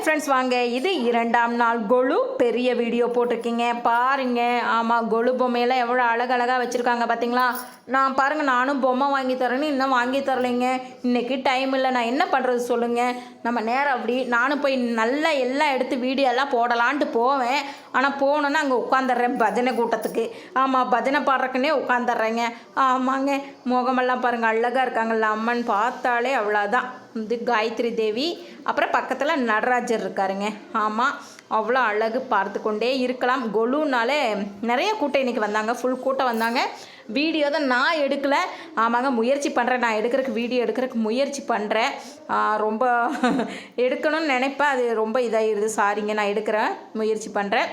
Hi friends வாங்க. இது இரண்டாம் நாள் கொலு. பெரிய வீடியோ போட்டிருக்கீங்க. பாருங்க. ஆமாம் கொலு பொம்மையெல்லாம் எவ்வளோ அழகழகாக வச்சுருக்காங்க பார்த்தீங்களா நான் பாருங்கள் நானும் பொம்மை வாங்கி தரேன்னு இன்னும் வாங்கி தரலைங்க. இன்னைக்கு டைம் இல்லை. நான் என்ன பண்ணுறது சொல்லுங்கள் நம்ம நேரம் அப்படி. நானும் போய் நல்லா எல்லாம் எடுத்து வீடியோ எல்லாம் போடலான்ட்டு போவேன். ஆனால் போனோன்னா அங்கே உட்காந்துட்றேன் பஜனை கூட்டத்துக்கு. ஆமாம் பஜனை பாடுறக்குன்னே உட்காந்துட்றேங்க ஆமாங்க. முகமெல்லாம் பாருங்கள் அழகாக இருக்காங்கல்ல. அம்மன் பார்த்தாலே அவ்வளோதான் இது காயத்ரி தேவி. அப்புறம் பக்கத்தில் நடராஜர் இருக்காருங்க. ஆமாம் அவ்வளோ அழகு பார்த்து கொண்டே இருக்கலாம். கொலுனாலே நிறைய கூட்டம் இன்றைக்கி வந்தாங்க. ஃபுல் கூட்டம் வந்தாங்க. வீடியோ தான் நான் எடுக்கலை. ஆமாங்க முயற்சி பண்ணுறேன் நான் எடுக்கிறதுக்கு வீடியோ எடுக்கிறதுக்கு முயற்சி பண்ணுறேன் ரொம்ப எடுக்கணும்னு நினைப்பேன். அது ரொம்ப இதாகிடுது சாரிங்க நான் எடுக்கிறேன். முயற்சி பண்ணுறேன்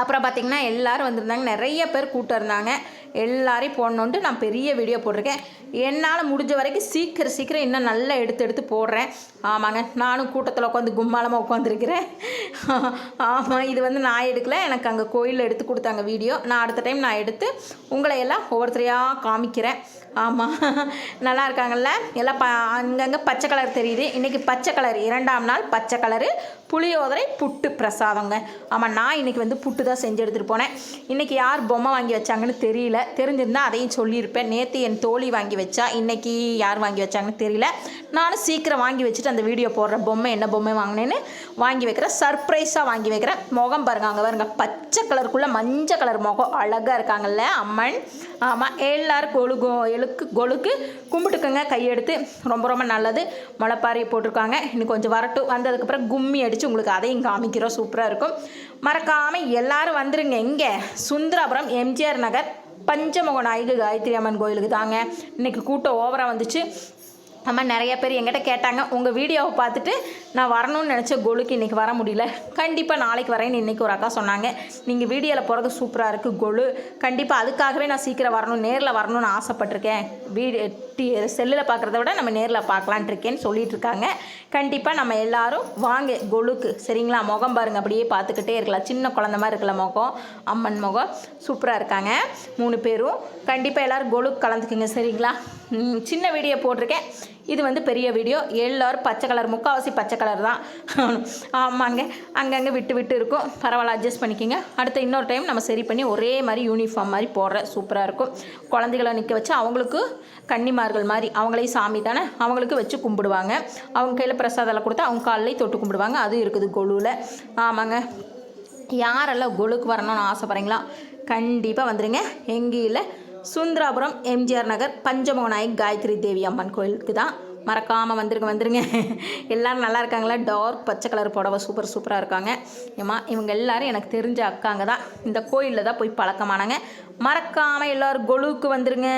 அப்புறம் பார்த்திங்கன்னா எல்லோரும் வந்திருந்தாங்க. நிறைய பேர் கூட்டம் இருந்தாங்க. எல்லாரையும் போடணுன்ட்டு நான் பெரிய வீடியோ போட்டிருக்கேன். என்னால் முடிஞ்ச வரைக்கும் சீக்கிரம் சீக்கிரம் இன்னும் நல்லா எடுத்து எடுத்து போடுறேன். ஆமாங்க நானும் கூட்டத்தில் உட்காந்து கும்மாலமாக உட்காந்துருக்கிறேன் ஆமாம் இது வந்து நான் எடுக்கல. எனக்கு அங்கே கோயிலில் எடுத்து கொடுத்தாங்க வீடியோ. நான் அடுத்த டைம் நான் எடுத்து உங்களை எல்லாம் ஒவ்வொருத்தரையாக காமிக்கிறேன். ஆமாம் நல்லா இருக்காங்கல்ல? எல்லாம் ப அங்கங்கே பச்சை கலர் தெரியுது. இன்றைக்கி பச்சை கலர். இரண்டாம் நாள் பச்சை கலரு புளியோதரை புட்டு பிரசாதங்க. ஆமாம் நான் இன்றைக்கி வந்து புட்டு தான் செஞ்சு எடுத்துகிட்டு போனேன். இன்றைக்கி யார் பொம்மை வாங்கி வச்சாங்கன்னு தெரியல. தெரிஞ்சிருந்தால் அதையும் சொல்லியிருப்பேன். நேற்று என் தோழி வாங்கி வச்சா இன்றைக்கி யார் வாங்கி வச்சாங்கன்னு தெரியல. நானும் சீக்கிரம் வாங்கி வச்சுட்டு அந்த வீடியோ போடுற பொம்மை என்ன பொம்மை வாங்கினேன்னு வாங்கி வைக்கிறேன் சர்ப்ரைஸாக வாங்கி வைக்கிறேன் முகம் பாருங்க அங்கே பாருங்க. பச்சை கலருக்குள்ளே மஞ்சள் கலர் முகம் அழகாக இருக்காங்கல்ல அம்மன். ஆமாம் எல்லோரும் கொழுகு எழுக்கு கொழுக்கு கும்பிட்டுக்கோங்க. கையெடுத்து ரொம்ப ரொம்ப நல்லது. முளைப்பாரி போட்டிருக்காங்க. இன்னும் கொஞ்சம் வரட்டும். வந்ததுக்கப்புறம் கும்மி அடித்து உங்களுக்கு அதையும் காமிக்கிறோம். சூப்பராக இருக்கும். மறக்காமல் எல்லோரும் வந்துருங்க இங்கே. சுந்தராபுரம் எம்ஜிஆர் நகர் பஞ்சமுக நாயகி காயத்ரி அம்மன் கோயிலுக்கு தாங்க. இன்றைக்கி கூட்டம் ஓவராக வந்துச்சு. நம்ம நிறைய பேர் எங்கிட்ட கேட்டாங்க உங்கள் வீடியோவை பார்த்துட்டு நான் வரணும்னு நினச்ச கொலுக்கு இன்றைக்கி வர முடியல. கண்டிப்பாக நாளைக்கு வரேன்னு இன்றைக்கி ஒரு அக்கா சொன்னாங்க. நீங்கள் வீடியோவில் போகிறது சூப்பராக இருக்குது கொலு. கண்டிப்பாக அதுக்காகவே நான் சீக்கிரம் வரணும் நேரில் வரணும்னு ஆசைப்பட்டிருக்கேன். வீடியோ டி செல்லில் பார்க்குறத விட நம்ம நேரில் பார்க்கலான் இருக்கேன்னு சொல்லிட்டு இருக்காங்க. கண்டிப்பாக நம்ம எல்லாரும் வாங்க கொலுக்கு. சரிங்களா? முகம் பாருங்கள் அப்படியே பார்த்துக்கிட்டே இருக்கலாம். சின்ன குழந்த மாதிரி இருக்கல முகம்? அம்மன் முகம். சூப்பராக இருக்காங்க மூணு பேரும். கண்டிப்பாக எல்லோரும் கொலுக்கு கலந்துக்குங்க சரிங்களா? சின்ன வீடியோ போட்டிருக்கேன். இது வந்து பெரிய வீடியோ. எல்லோரும் பச்சை கலர் முக்கால்வாசி பச்சை கலர் தான். ஆமாங்க. அங்கங்கே விட்டு விட்டு இருக்கும். பரவாயில்ல அட்ஜஸ்ட் பண்ணிக்கோங்க. அடுத்த இன்னொரு டைம் நம்ம சரி பண்ணி ஒரே மாதிரி யூனிஃபார்ம் மாதிரி போடுற. சூப்பராக இருக்கும். குழந்தைகளை நிற்க வச்சு அவங்களுக்கு கன்னிமார்கள் மாதிரி அவங்களையும் சாமி தானே? அவங்களுக்கு வச்சு கும்பிடுவாங்க. அவங்க கையில் பிரசாதம் கொடுத்தா அவங்க காலையில் தொட்டு கும்பிடுவாங்க. அது இருக்குது கொலுவில் ஆமாங்க. யாரெல்லாம் கொலுக்கு வரணும்னு ஆசைப்பட்றீங்களா கண்டிப்பாக வந்துடுங்க எங்கேயில் சுந்தராபுரம் எம்ஜிஆர் நகர் பஞ்சமோநாயக் காயத்ரி தேவி அம்மன் கோயிலுக்கு தான். மறக்காமல் வந்துருங்க வந்துருங்க. எல்லோரும் நல்லா இருக்காங்களா? டார்க் பச்சை கலர் புடவை சூப்பர் சூப்பராக இருக்காங்க. ஏமா இவங்க எல்லாரும் எனக்கு தெரிஞ்ச அக்காங்க தான். இந்த கோயிலில் தான் போய் பழக்கமானாங்க. மறக்காமல் எல்லோரும் கொலுவுக்கு வந்துருங்க.